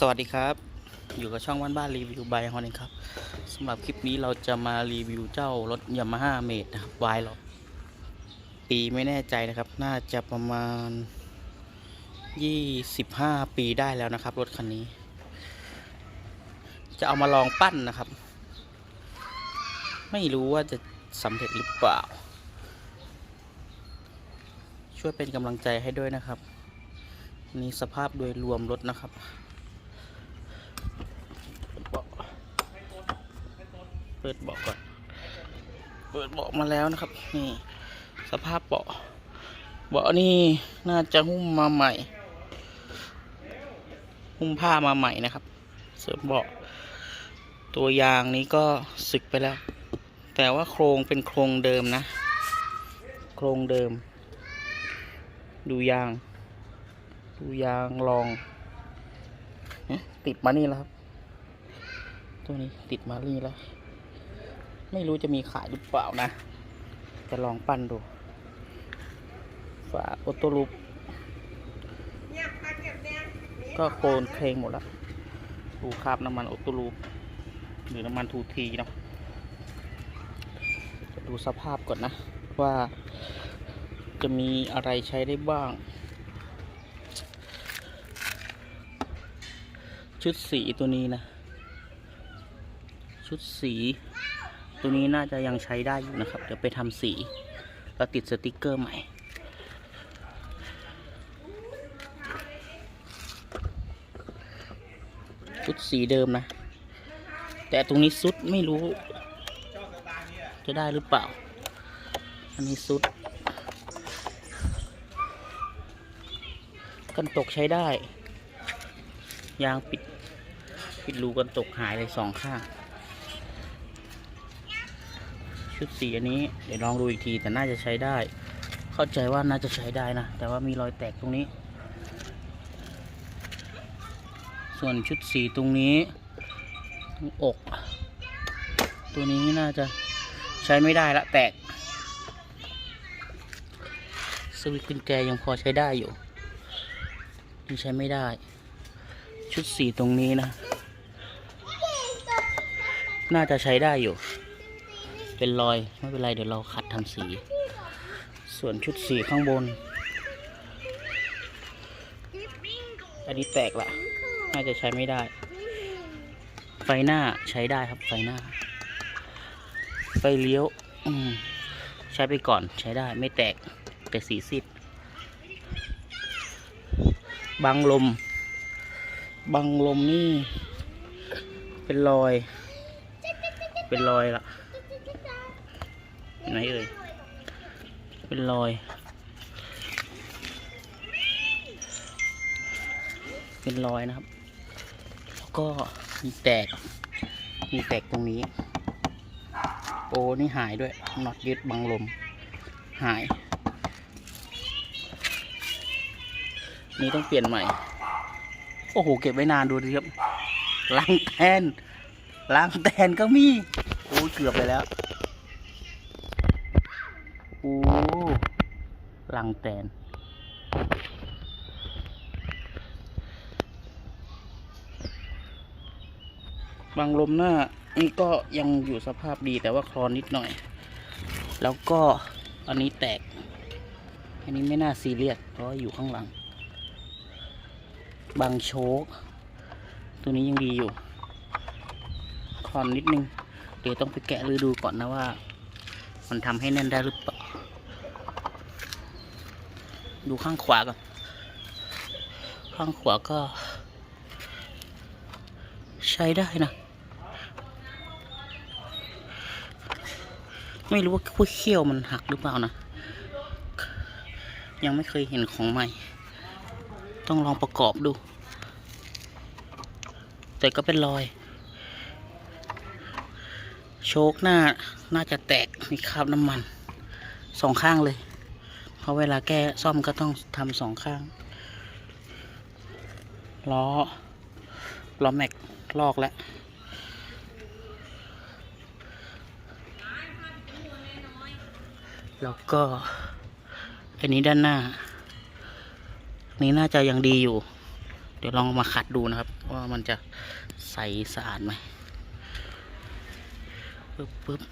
สวัสดีครับ อยู่กับช่องบ้านบ้านรีวิวบายฮอนเองครับสำหรับคลิปนี้เราจะมารีวิวเจ้ารถยามาฮ่าเมดนะครับวายล็อปีไม่แน่ใจนะครับ น่าจะประมาณ 25 ปีได้แล้วนะครับ รถคันนี้ จะเอามาลองปั้นนะครับ ไม่รู้ว่าจะสำเร็จหรือเปล่า ช่วยเป็นกำลังใจให้ด้วยนะครับนี่สภาพโดยรวมรถนะครับ ปิดเบาะก่อน เปิดเบาะมาแล้วนะครับ นี่สภาพเบาะ เบาะนี่น่าจะหุ้มมาใหม่ หุ้มผ้ามาใหม่นะครับ เสริมเบาะ ตัวยางนี้ก็สึกไปแล้ว แต่ว่าโครงเป็นโครงเดิมนะ โครงเดิม ดูยาง ดูยางรอง ติดมานี่แล้วครับ ตัวนี้ติดมานี่แล้ว ไม่รู้จะมีขายหรือเปล่านะ จะลองปั้นดู ฝาออโต้ลูปก็โคลนเคลงหมดแล้วดูคราบน้ำมันออโต้ลูปหรือน้ำมันทูทีเนาะจะดูสภาพก่อนนะ ว่าจะมีอะไรใช้ได้บ้าง ชุดสีตัวนี้นะ ชุดสี ตัวนี้น่าจะยังใช้ได้อยู่นะครับ เดี๋ยวไปทำสีแล้วติดสติกเกอร์ใหม่ชุดสีเดิมนะ แต่ตรงนี้ซุดไม่รู้ จะได้หรือเปล่า อันนี้ซุด กันตกใช้ได้ ยางปิด ปิดรูกันตกหายเลยสองข้าง ชุดสีอันนี้เดี๋ยวลองดูอีกทีแต่น่าจะใช้ได้ เข้าใจว่าน่าจะใช้ได้นะ แต่ว่ามีรอยแตกตรงนี้ ส่วนชุดสีตรงนี้ตรงอก ตัวนี้น่าจะใช้ไม่ได้ละแตกสวิตช์กุญแจยังพอใช้ได้อยู่นี่ใช้ไม่ได้ ชุดสีตรงนี้นะ น่าจะใช้ได้อยู่ เป็นรอยไม่เป็นไรเดี๋ยวเราขัดทำสี ส่วนชุดสีข้างบน อันนี้แตกละน่าจะใช้ไม่ได้ ไฟหน้าใช้ได้ครับไฟหน้า ไฟเลี้ยวอืใช้ไปก่อนใช้ได้ไม่แตกแต่สีซิดบังลม บังลมนี่ เป็นรอย เป็นรอยละ ไหนเอ่ยเป็นรอยเป็นรอยนะครับ แล้วก็มีแตก มีแตกตรงนี้โอ้นี่หายด้วย น็อตยึดบังลม หาย นี่ต้องเปลี่ยนใหม่ โอ้โห เก็บไว้นานดูดิครับล้างแทนล้างแทนก็มี โอ้เกือบไปแล้ว โอ้ ลังแตน บางลมหน้านี่ก็ยังอยู่สภาพดีแต่ว่าคลอนนิดหน่อย แล้วก็อันนี้แตก อันนี้ไม่น่าซีเรียสเพราะอยู่ข้างหลัง บางโชคตัวนี้ยังดีอยู่ คลอนนิดนึง เดี๋ยวต้องไปแกะรือดูก่อนนะว่า มันทำให้แน่นได้หรือเปล่า ดูข้างขวาก่อน ข้างขวาก็ ใช้ได้นะ ไม่รู้ว่าพวกเขี้ยวมันหักหรือเปล่านะ ยังไม่เคยเห็นของใหม่ ต้องลองประกอบดู แต่ก็เป็นรอย โชคหน้า น่าจะแตกมีคราบน้ำมัน สองข้างเลย ราะเวลาแก้ซ่อมก็ต้องทำสองข้าง ล้อ ล้อแม็กลอกแล้ว แล้วก็ อันนี้ด้านหน้า นี่น่าจะยังดีอยู่ เดี๋ยวลองมาขัดดูนะครับ ว่ามันจะใสสะอาดไหมปึ๊บปึ๊บ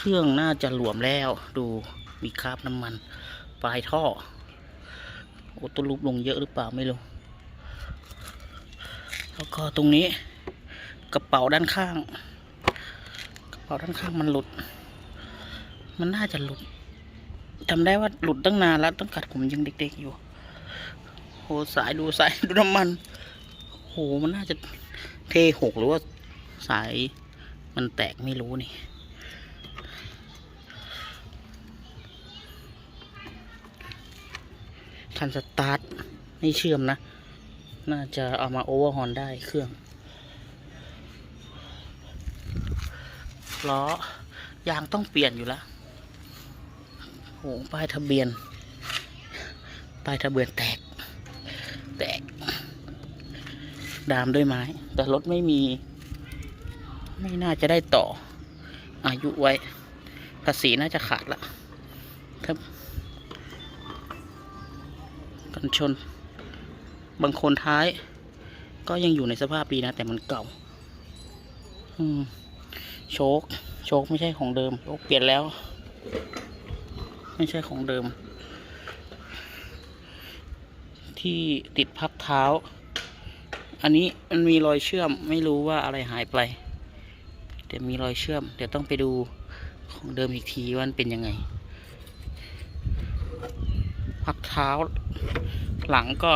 เครื่องน่าจะหลวมแล้วดูมีคราบน้ำมัน ปลายท่อ โอ้ตัวลูปลงเยอะหรือเปล่าไม่รู้แล้วก็ตรงนี้กระเป๋าด้านข้าง กระเป๋าด้านข้างมันหลุด มันน่าจะหลุดจำได้ว่าหลุดตั้งนานแล้วตั้งกัดผมยังเด็กๆอยู่โหสายดูสายดูน้ำมันโหมันน่าจะเทหกหรือว่าสายมันแตกไม่รู้นี่ คันสตาร์ทไม่เชื่อมนะ น่าจะเอามาโอเวอร์ฮอนได้เครื่องล้อยางต้องเปลี่ยนอยู่แล้วโหป้ายทะเบียน ป้ายทะเบียนแตก แตก ดามด้วยไม้ แต่รถไม่มี ไม่น่าจะได้ต่อ อายุไว้ ภาษีน่าจะขาดละ กันชน บางคนท้าย ก็ยังอยู่ในสภาพดีนะ แต่มันเก่า อืม โชคโชคไม่ใช่ของเดิมโชคเปลี่ยนแล้ว ไม่ใช่ของเดิม ที่ติดพับเท้า อันนี้มันมีรอยเชื่อมไม่รู้ว่าอะไรหายไป แต่มีรอยเชื่อม เดี๋ยวต้องไปดูของเดิมอีกทีว่ามันเป็นยังไง พักเท้า หลังก็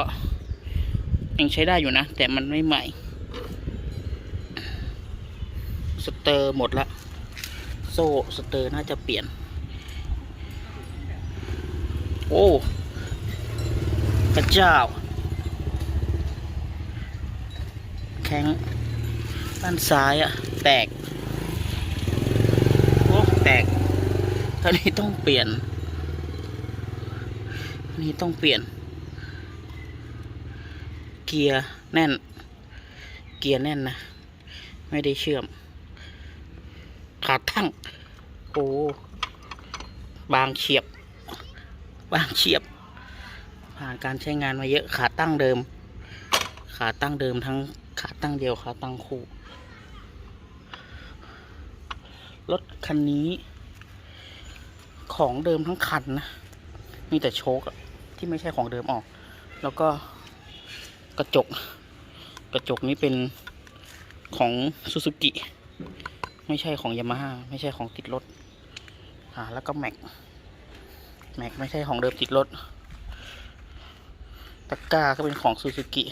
ยังใช้ได้อยู่นะ แต่มันไม่ใหม่ สเตอร์หมดละ โซ่สเตอร์น่าจะเปลี่ยน โอ้พระเจ้า แข้งด้านซ้ายอะแตก โอ้ แตกอันนี้ต้องเปลี่ยน นนี้ต้องเปลี่ยน เกียร์แน่น เกียร์แน่นนะ ไม่ได้เชื่อม ขาตั้ง โอ้ บางเฉียบ บางเฉียบ ผ่านการใช้งานมาเยอะ ขาตั้งเดิม ขาตั้งเดิมทั้งขาตั้งเดียวขาตั้งคู่ รถคันนี้ของเดิมทั้งคันนะ มีแต่โชคอะ ที่ไม่ใช่ของเดิมออก แล้วก็กระจก กระจกนี้เป็นของซูซูกิไม่ใช่ของยามาฮ่าไม่ใช่ของติดรถอ่าแล้วก็แม็กแม็กไม่ใช่ของเดิมติดรถตะกร้าก็เป็นของซูซูกิ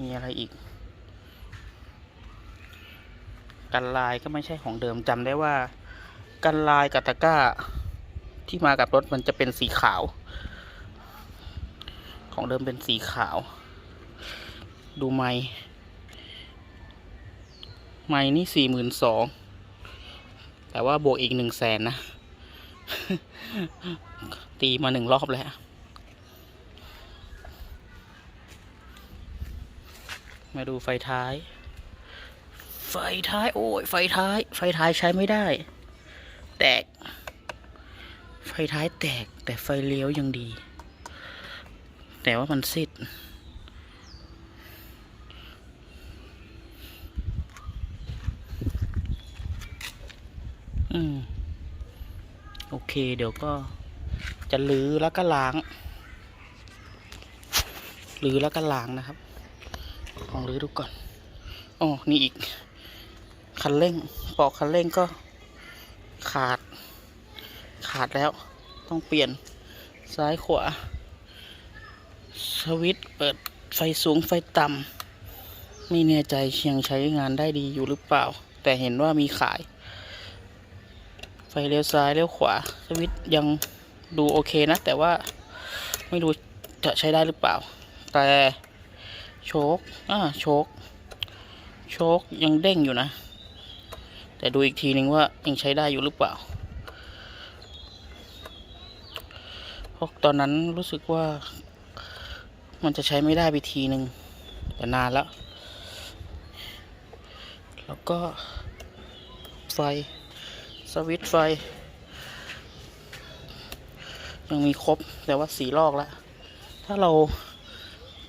มีอะไรอีก กันลายก็ไม่ใช่ของเดิมจำได้ว่า กันลายกับตะกร้า ที่มากับรถมันจะเป็นสีขาว ของเดิมเป็นสีขาว ดูไม้ไม้นี่สี่หมื่นสองแต่ว่าบวกอีกหนึ่งแสนนะ ตีมาหนึ่งรอบแล้วมาดูไฟท้าย ไฟท้าย โอ้ย ไฟท้าย ไฟท้ายใช้ไม่ได้ แตก ไฟท้ายแตกแต่ไฟเลี้ยวยังดี แต่ว่ามันซิดอืม โอเค เดี๋ยวก็จะลื้อแล้วก็ล้างลื้อแล้วก็ล้างนะครับลองลื้อดูก่อนอ๋อนี่อีก คันเร่งปอกคันเร่งก็ ขาด ขาดแล้วต้องเปลี่ยนซ้ายขวา สวิตเปิดไฟสูงไฟต่ำไม่แน่ใจยังใช้งานได้ดีอยู่หรือเปล่า แต่เห็นว่ามีขาย ไฟเลี้ยวซ้ายเลี้ยวขวา สวิตยังดูโอเคนะ แต่ว่าไม่รู้จะใช้ได้หรือเปล่า แต่โชคอ่าโชคโชคยังเด้งอยู่นะ แต่ดูอีกทีนึงว่ายังใช้ได้อยู่หรือเปล่าเพราะตอนนั้นรู้สึกว่า มันจะใช้ไม่ได้ไปทีนึงแต่นานแล้ว แล้วก็ไฟ สวิตช์ไฟ ยังมีครบแต่ว่าสีลอกแล้ว ถ้าเรา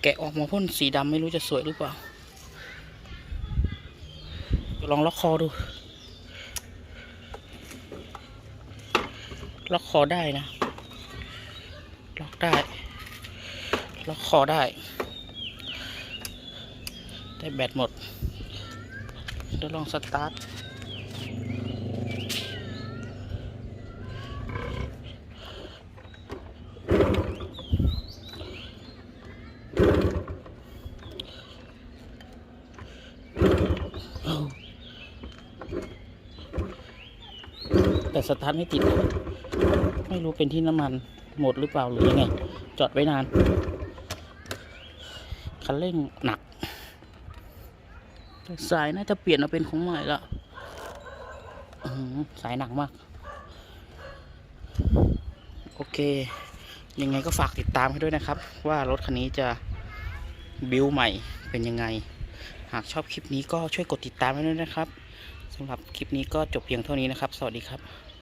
แกะออกมาพ่นสีดำไม่รู้จะสวยหรือเปล่า ลองล็อกคอดู ล็อกคอได้นะ ล็อกได้ ล็อกคอได้ แต่แบตหมด เดี๋ยวลองสตาร์ท แต่สตาร์ทไม่ติด ไม่รู้เป็นที่น้ำมันหมดหรือเปล่าหรือยังไง จอดไว้นาน คันเร่งหนัก สายน่าจะเปลี่ยนมาเป็นของใหม่ละสายหนักมาก โอเค ยังไงก็ฝากติดตามให้ด้วยนะครับ ว่ารถคันนี้จะบิวใหม่เป็นยังไง หากชอบคลิปนี้ก็ช่วยกดติดตามให้ด้วยนะครับสำหรับคลิปนี้ก็จบเพียงเท่านี้นะครับ สวัสดีครับ